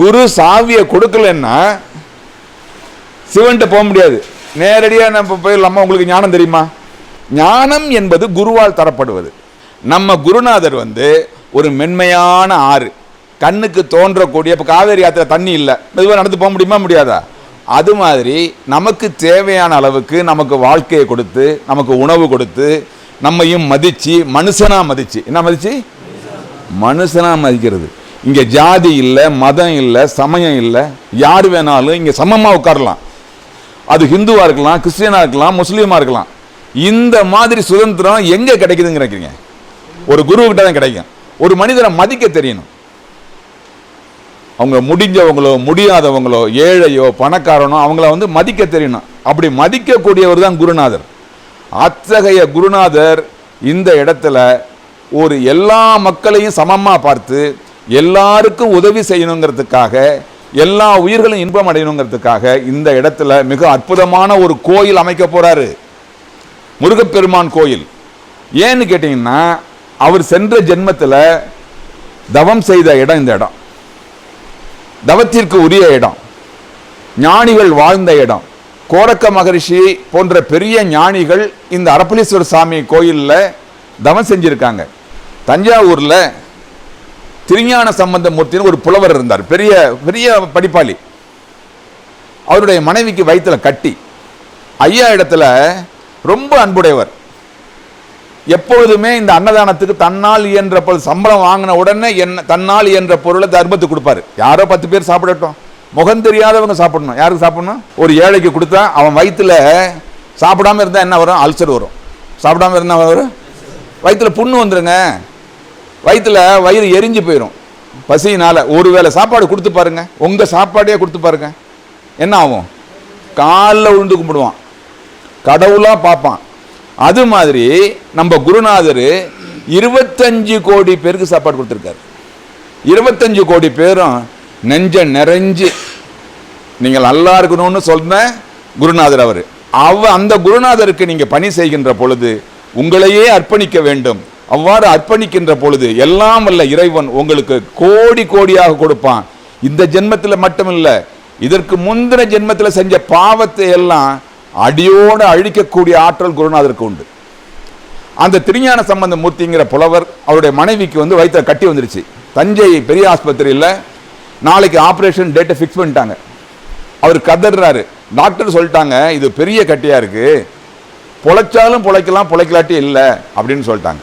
குரு சாவியை கொடுக்கலன்னா சிவன்கிட்ட போக முடியாது. நேரடியாக நம்ம போயிடலாமா உங்களுக்கு ஞானம் தெரியுமா? ஞானம் என்பது குருவால் தரப்படுவது. நம்ம குருநாதர் வந்து ஒரு மென்மையான ஆறு. கண்ணுக்கு தோன்றக்கூடிய இப்போ காவேரி ஆற்றுல தண்ணி இல்லை. மெதுவாக நடந்து போக முடியுமா முடியாதா? அது மாதிரி நமக்கு தேவையான அளவுக்கு நமக்கு வாழ்க்கையை கொடுத்து நமக்கு உணவு கொடுத்து நம்மையும் மதித்து மனுஷனாக மதித்து என்ன மதித்து மனுஷனாக மதிக்கிறது. இங்க ஜாதி இல்லை மதம் இல்லை சமயம் இல்லை. யார் வேணாலும் இங்க சமமா உட்காரலாம். அது ஹிந்துவா இருக்கலாம் கிறிஸ்டியனாக இருக்கலாம் முஸ்லீமாக இருக்கலாம். இந்த மாதிரி சுதந்திரம் எங்க கிடைக்குதுன்னு நினைக்கிறீங்க? ஒரு குரு கிட்ட தான் கிடைக்கும். ஒரு மனிதரை மதிக்க தெரியணும். அவங்க முடிஞ்சவங்களோ முடியாதவங்களோ ஏழையோ பணக்காரனோ அவங்கள வந்து மதிக்க தெரியணும். அப்படி மதிக்கக்கூடியவர் தான் குருநாதர். அத்தகைய குருநாதர் இந்த இடத்துல ஒரு எல்லா மக்களையும் சமமா பார்த்து எல்லாருக்கும் உதவி செய்யணுங்கிறதுக்காக எல்லா உயிர்களும் இன்பம் அடையணுங்கிறதுக்காக இந்த இடத்துல மிக அற்புதமான ஒரு கோயில் அமைக்க போறாரு. முருகப்பெருமான் கோயில். ஏன்னு கேட்டிங்கன்னா அவர் சென்ற ஜென்மத்தில் தவம் செய்த இடம் இந்த இடம். தவத்திற்கு உரிய இடம். ஞானிகள் வாழ்ந்த இடம். கோரக்க மகரிஷி போன்ற பெரிய ஞானிகள் இந்த அரப்பளீஸ்வரர் சாமி கோயிலில் தவம் செஞ்சுருக்காங்க. தஞ்சாவூரில் திருஞான சம்பந்த மூர்த்தின்னு ஒரு புலவர் இருந்தார். பெரிய பெரிய படிப்பாளி. அவருடைய மனைவிக்கு வயிற்றுல கட்டி. ஐயா இடத்துல ரொம்ப அன்புடையவர். எப்பொழுதுமே இந்த அன்னதானத்துக்கு தன்னால் இயன்ற பொருள் சம்பளம் வாங்கின உடனே என்ன தன்னால் இயன்ற பொருளை தர்மத்துக்கு கொடுப்பாரு. யாரோ பத்து பேர் சாப்பிடட்டும். முகம் தெரியாதவங்க சாப்பிடணும். யாருக்கு சாப்பிடணும்? ஒரு ஏழைக்கு கொடுத்தா அவன் வயிற்றில் சாப்பிடாம இருந்தால் என்ன வரும்? அல்சர் வரும். சாப்பிடாம இருந்தால் வரும்? வயிற்றில் புண்ணு வந்துடுங்க வயிற்றில் வயிறு எரிஞ்சு போயிடும் பசியினால். ஒரு வேளை சாப்பாடு கொடுத்து பாருங்கள் உங்கள் சாப்பாடே கொடுத்து பாருங்கள் என்ன ஆகும்? காலில் உழுந்து கும்பிடுவான். கடவுளாக பார்ப்பான். அது மாதிரி நம்ம குருநாதர் இருபத்தஞ்சு கோடி பேருக்கு சாப்பாடு கொடுத்துருக்காரு. இருபத்தஞ்சு கோடி பேரும் நெஞ்ச நிறைஞ்சு. நீங்கள் நல்லா இருக்கணும்னு சொன்ன குருநாதர் அவர். அவ அந்த குருநாதருக்கு நீங்கள் பணி செய்கின்ற பொழுது உங்களையே அர்ப்பணிக்க வேண்டும். அவ்வாறு அர்ப்பணிக்கின்ற பொழுது எல்லாம் அல்ல இறைவன் உங்களுக்கு கோடி கோடியாக கொடுப்பான். இந்த ஜென்மத்தில் மட்டுமில்ல இதற்கு முந்தின ஜென்மத்தில் செஞ்ச பாவத்தை எல்லாம் அடியோடு அழிக்கக்கூடிய ஆற்றல் குருநாதருக்கு உண்டு. அந்த திருஞான சம்பந்த மூர்த்திங்கிற புலவர் அவருடைய மனைவிக்கு வந்து வயிற்ற கட்டி வந்துருச்சு. தஞ்சை பெரிய ஆஸ்பத்திரியில் நாளைக்கு ஆப்ரேஷன் டேட்டை ஃபிக்ஸ் பண்ணிட்டாங்க. அவர் கதறாரு டாக்டர் சொல்லிட்டாங்க இது பெரிய கட்டியாக இருக்குது பொழைச்சாலும் பொழைக்கலாம் பொழைக்கலாட்டி இல்லை அப்படின்னு சொல்லிட்டாங்க.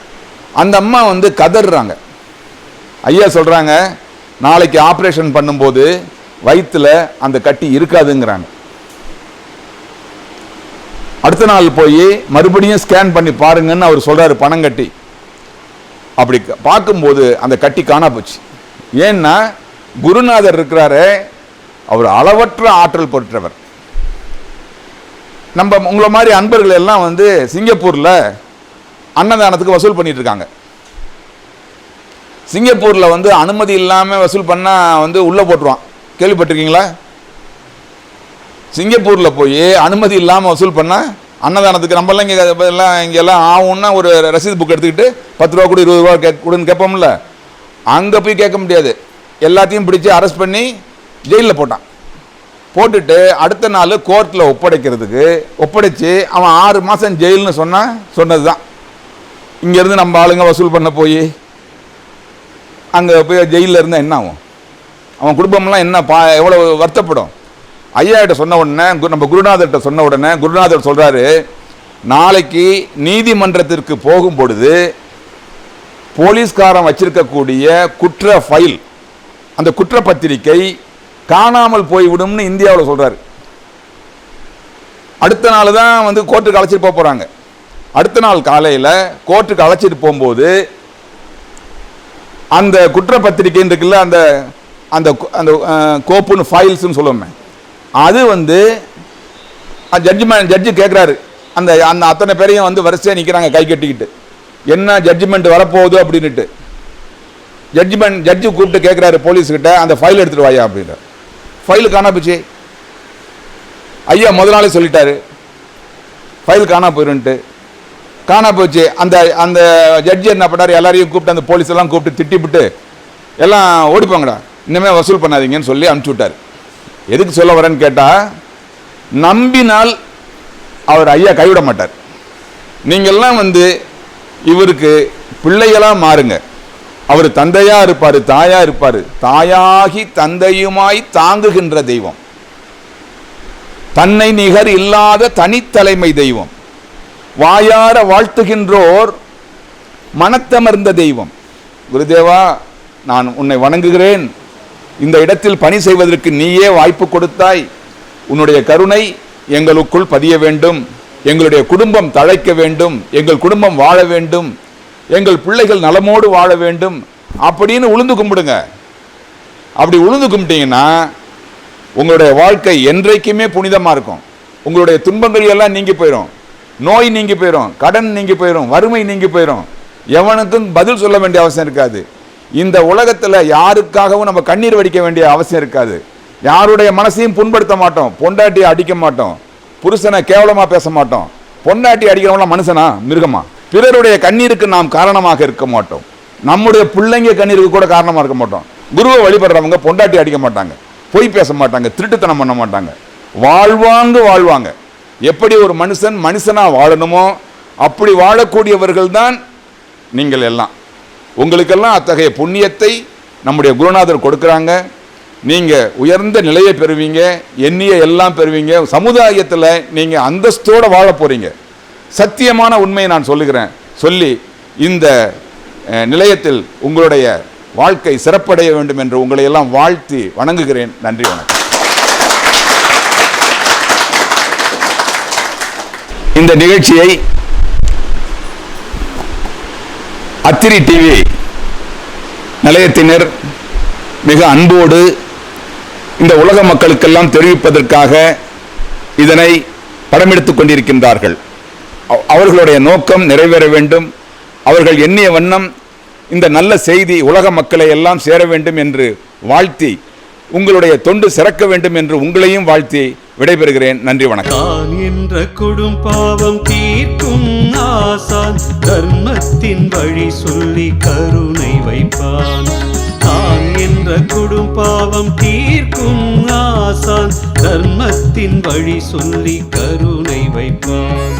அந்த அம்மா வந்து கதறாங்க ஐயா சொல்கிறாங்க நாளைக்கு ஆப்ரேஷன் பண்ணும்போது வயிற்றில் அந்த கட்டி இருக்காதுங்கிறாங்க. அடுத்த நாள் போய் மறுபடியும் ஸ்கேன் பண்ணி பாருங்கன்னு அவர் சொல்கிறாரு பணம் கட்டி. அப்படி பார்க்கும்போது அந்த கட்டி காணா போச்சு. ஏன்னா குருநாதர் இருக்கிறாரு அவர் அளவற்ற ஆற்றல் பெற்றவர். நம்ம உங்களை மாதிரி அன்பர்கள் எல்லாம் வந்து சிங்கப்பூரில் அன்னதானத்துக்கு வசூல் பண்ணிட்டு இருக்காங்க சிங்கப்பூரில் வந்து அனுமதி இல்லாமல் வசூல் பண்ணால் வந்து உள்ளே போட்டுருவான். கேள்விப்பட்டிருக்கீங்களா? சிங்கப்பூரில் போய் அனுமதி இல்லாமல் வசூல் பண்ணால் அன்னதானத்துக்கு நம்மளாம் இங்கே எல்லாம் இங்கெல்லாம் ஆகும்னா ஒரு ரசீது புக் எடுத்துக்கிட்டு பத்து ரூபா கூட இருபது ரூபா கேட்க கொடுன்னு கேட்போம்ல. அங்கே போய் கேட்க முடியாது. எல்லாத்தையும் பிடிச்சி அரெஸ்ட் பண்ணி ஜெயிலில் போட்டான். போட்டுட்டு அடுத்த நாள் கோர்ட்டில் ஒப்படைக்கிறதுக்கு ஒப்படைச்சு அவன் ஆறு மாதம் ஜெயில்னு சொன்னால் சொன்னது தான் இங்கேருந்து நம்ம ஆளுங்க வசூல் பண்ண போய் அங்கே போய் ஜெயிலில் இருந்தால் என்ன ஆகும்? அவன் குடும்பம்லாம் என்ன பா எவ்வளோ வருத்தப்படும்? ஐயா சொன்ன உடனே கு- நம்ம குருநாதர்கிட்ட சொன்ன உடனே குருநாதர் சொல்கிறாரு நாளைக்கு நீதிமன்றத்திற்கு போகும் பொழுது போலீஸ்காரன் வச்சிருக்கக்கூடிய குற்ற ஃபைல் அந்த குற்றப்பத்திரிக்கை காணாமல் போய்விடும்னு இந்தியாவில் சொல்கிறார் அடுத்த நாள் தான் வந்து கோர்ட்டுக்கு அழைச்சிட்டு போக போகிறாங்க அடுத்த நாள் காலையில் கோர்ட்டுக்கு அழைச்சிட்டு போகும்போது அந்த குற்றப்பத்திரிக்கைன்னு இருக்குல்ல அந்த அந்த அந்த கோப்புன்னு ஃபைல்ஸ்னு சொல்லுவோமே. அது வந்து ஜட்ஜ்மெண்ட் ஜட்ஜு கேட்குறாரு அந்த அந்த அத்தனை பேரையும் வந்து வரிசையாக நிற்கிறாங்க கை கட்டிக்கிட்டு. என்ன ஜட்ஜ்மெண்ட் வரப்போகுது அப்படின்னுட்டு. ஜட்ஜ்மெண்ட் ஜட்ஜு கூப்பிட்டு கேட்குறாரு போலீஸ்கிட்ட அந்த ஃபைல் எடுத்துகிட்டு வாயா அப்படின்ற ஃபைல் காணா போச்சு. ஐயா முதல் நாளே சொல்லிட்டாரு. ஃபைல் காணா போயிருன்ட்டு. காணா போச்சு. அந்த அந்த ஜட்ஜி என்ன பண்ணார்? எல்லாரையும் கூப்பிட்டு அந்த போலீஸ் எல்லாம் கூப்பிட்டு திட்டிவிட்டு எல்லாம் ஓடிப்பாங்கடா. இனிமேல் வசூல் பண்ணாதீங்கன்னு சொல்லி அனுப்பிச்சு விட்டார். எதுக்கு சொல்ல வரேன்னு கேட்டால் நம்பினால் அவர் ஐயா கைவிட மாட்டார். நீங்கள்லாம் வந்து இவருக்கு பிள்ளைகளாக மாறுங்க. அவர் தந்தையாக இருப்பார் தாயா இருப்பார். தாயாகி தந்தையுமாய் தாங்குகின்ற தெய்வம். தன்னை நிகர் இல்லாத தனித்தலைமை தெய்வம். வாயார வாழ்த்துகின்றோர் மனத்தமர்ந்த தெய்வம். குருதேவா நான் உன்னை வணங்குகிறேன். இந்த இடத்தில் பணி செய்வதற்கு நீயே வாய்ப்பு கொடுத்தாய். உன்னுடைய கருணை எங்களுக்குள் பதிய வேண்டும். எங்களுடைய குடும்பம் தழைக்க வேண்டும். எங்கள் குடும்பம் வாழ வேண்டும். எங்கள் பிள்ளைகள் நலமோடு வாழ வேண்டும். அப்படின்னு உளுந்து கும்பிடுங்க. அப்படி உளுந்து கும்பிட்டீங்கன்னா உங்களுடைய வாழ்க்கை என்றைக்குமே புனிதமாக இருக்கும். உங்களுடைய துன்பங்கள் எல்லாம் நீங்கி போயிடும் நோய் நீங்கி போயிடும் கடன் நீங்கி போயிடும் வறுமை நீங்கி போயிடும் எவனுக்கும் பதில் சொல்ல வேண்டிய அவசியம் இருக்காது. இந்த உலகத்தில் யாருக்காகவும் நம்ம கண்ணீர் வடிக்க வேண்டிய அவசியம் இருக்காது. யாருடைய மனசையும் புண்படுத்த மாட்டோம் பொண்டாட்டியை அடிக்க மாட்டோம் புருஷனை கேவலமாக பேச மாட்டோம். பொண்டாட்டி அடிக்கிறவங்களாம் மனுஷனா? மிருகமா? பிறருடைய கண்ணீருக்கு நாம் காரணமாக இருக்க மாட்டோம். நம்முடைய பிள்ளைங்க கண்ணீருக்கு கூட காரணமாக இருக்க மாட்டோம். குருவை வழிபடுறவங்க பொண்டாட்டி அடிக்க மாட்டாங்க பொய் பேச மாட்டாங்க திருட்டுத்தனம் பண்ண மாட்டாங்க. வாழ்வாங்கு வாழ்வாங்க. எப்படி ஒரு மனுஷன் மனுஷனாக வாழணுமோ அப்படி வாழக்கூடியவர்கள் தான் நீங்கள் எல்லாம். உங்களுக்கெல்லாம் அத்தகைய புண்ணியத்தை நம்முடைய குருநாதர் கொடுக்குறாங்க. நீங்கள் உயர்ந்த நிலையை பெறுவீங்க எண்ணிய எல்லாம் பெறுவீங்க சமுதாயத்தில் நீங்கள் அந்தஸ்தோடு வாழ போகிறீங்க சத்தியமான உண்மையை நான் சொல்லுகிறேன். சொல்லி இந்த நிலையத்தில் உங்களுடைய வாழ்க்கை சிறப்படைய வேண்டும் என்று உங்களையெல்லாம் வாழ்த்தி வணங்குகிறேன். நன்றி வணக்கம். இந்த நிகழ்ச்சியை அத்திரி டிவி நிலையத்தினர் மிக அன்போடு இந்த உலக மக்களுக்கெல்லாம் தெரிவிப்பதற்காக இதனை படமெடுத்துக் கொண்டிருக்கின்றார்கள். அவர்களுடைய நோக்கம் நிறைவேற வேண்டும். அவர்கள் எண்ணிய வண்ணம் இந்த நல்ல செய்தி உலக மக்களை எல்லாம் சேர வேண்டும் என்று வாழ்த்தி உங்களுடைய தொண்டு சிறக்க வேண்டும் என்று உங்களையும் வாழ்த்தி விடைபெறுகிறேன். நன்றி வணக்கம். தான் என்ற கொடும் பாவம் தீர்க்கும் ஆசான் தர்மத்தின் வழி சொல்லி கருணை வைப்பான். தான் என்ற கொடும் பாவம் தீர்க்கும் ஆசான் தர்மத்தின் வழி சொல்லி கருணை வைப்பான்.